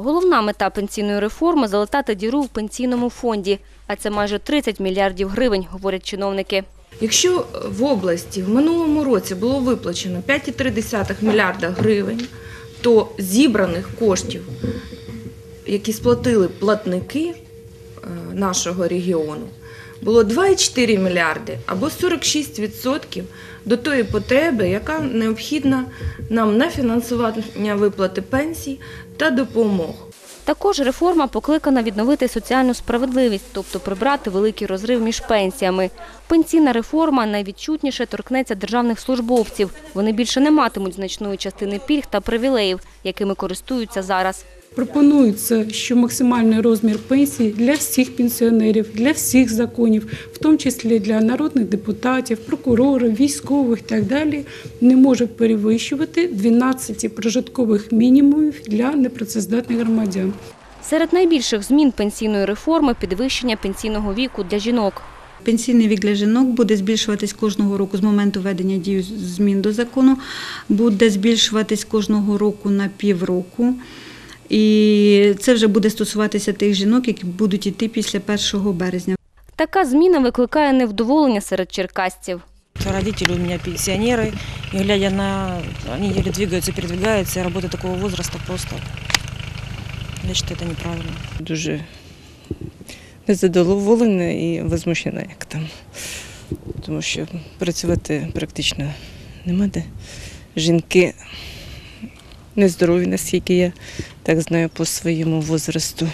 Головна мета пенсійної реформи – залатати діру в пенсійному фонді. А це майже 30 мільярдів гривень, говорять чиновники. Якщо в області в минулому році було виплачено 5,3 мільярда гривень, то зібраних коштів, які сплатили платники е, нашого регіону, було 2,4 мільярди або 46% до тої потреби, яка необхідна нам на фінансування виплати пенсій та допомог. Також реформа покликана відновити соціальну справедливість, тобто прибрати великий розрив між пенсіями. Пенсійна реформа найвідчутніше торкнеться державних службовців. Вони більше не матимуть значної частини пільг та привілеїв, якими користуються зараз. Пропонується, що максимальний розмір пенсії для всіх пенсіонерів, для всіх законів, в тому числі для народних депутатів, прокурорів, військових і так далі, не може перевищувати 12 прожиткових мінімумів для непрацездатних громадян. Серед найбільших змін пенсійної реформи – підвищення пенсійного віку для жінок. Пенсійний вік для жінок буде збільшуватись кожного року з моменту введення дії змін до закону, буде збільшуватись кожного року на півроку. І це вже буде стосуватися тих жінок, які будуть йти після 1 березня. Така зміна викликає невдоволення серед черкасців. Родители у меня пенсионеры, и глядя на... Они еле двигаются, передвигаются, и работа такого возраста просто... Я считаю, это неправильно. дуже незадоволена і возмущена, як там. Тому що працювати практично нема де. Жінки нездорові, наскільки я так знаю по своєму возрасту.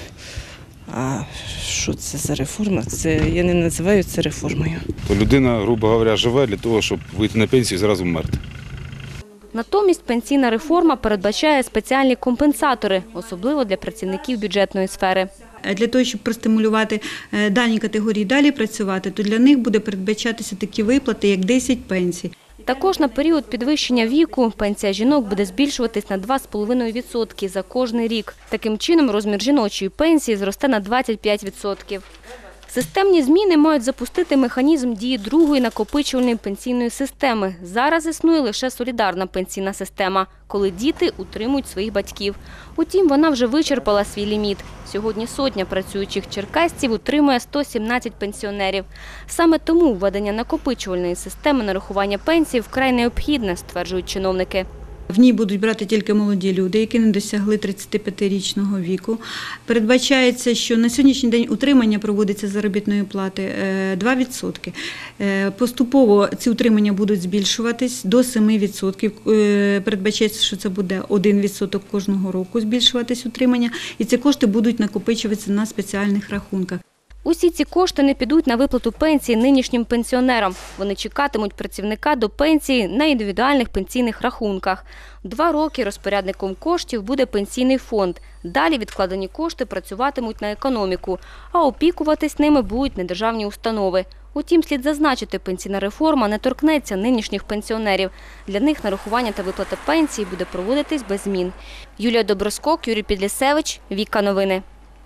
А що це за реформа? Це я не називаю це реформою. То людина, грубо говоря, живе для того, щоб вийти на пенсію і зразу вмерти. Натомість пенсійна реформа передбачає спеціальні компенсатори, особливо для працівників бюджетної сфери. Е, Для того, щоб простимулювати е, дані категорії далі працювати, то для них буде передбачатися такі виплати, як 10 пенсій. Також на період підвищення віку пенсія жінок буде збільшуватись на 2,5% за кожний рік. Таким чином розмір жіночої пенсії зросте на 25%. Системні зміни мають запустити механізм дії другої накопичувальної пенсійної системи. Зараз існує лише солідарна пенсійна система, коли діти утримують своїх батьків. Утім, вона вже вичерпала свій ліміт. Сьогодні сотня працюючих черкасців утримує 117 пенсіонерів. Саме тому введення накопичувальної системи нарахування пенсій вкрай необхідне, стверджують чиновники. В ній будуть брати тільки молоді люди, які не досягли 35-річного віку. Передбачається, що на сьогоднішній день утримання проводиться заробітної плати е, 2%. Е, Поступово ці утримання будуть збільшуватись до 7%. Е, Передбачається, що це буде 1% кожного року збільшуватись утримання, і ці кошти будуть накопичуватися на спеціальних рахунках. Усі ці кошти не підуть на виплату пенсії нинішнім пенсіонерам. Вони чекатимуть працівника до пенсії на індивідуальних пенсійних рахунках. Два роки розпорядником коштів буде пенсійний фонд. Далі відкладені кошти працюватимуть на економіку, а опікуватись ними будуть недержавні установи. Утім, слід зазначити, пенсійна реформа не торкнеться нинішніх пенсіонерів. Для них нарахування та виплата пенсії буде проводитись без змін. Юлія Доброскок, Юрій Підлісевич, Віка Новини.